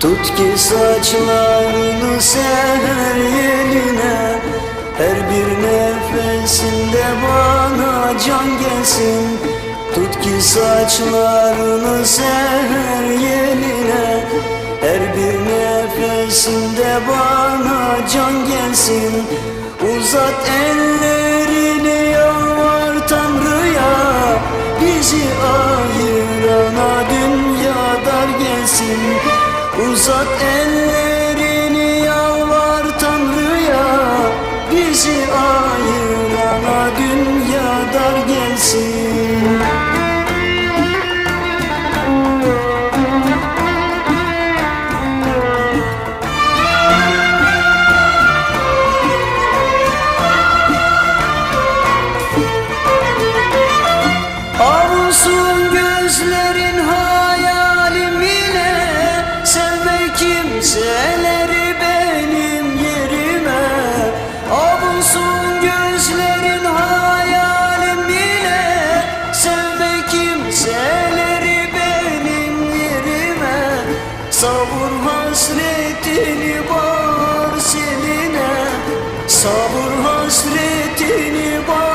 Tut ki saçlarını seher yeline Her bir nefesinde bana can gelsin. Tut ki saçlarını seher yeline Her bir nefesinde bana can gelsin. Uzat ellerini Uzat ellerini yalvar Tanrı'ya. Bizi ayırana dünya dar gelsin. Avunsun kimseleri benim yerime Avunsun gözlerin hayalim yine Sevme kimseleri benim yerime Savur hasretini var seline. Savur hasretini var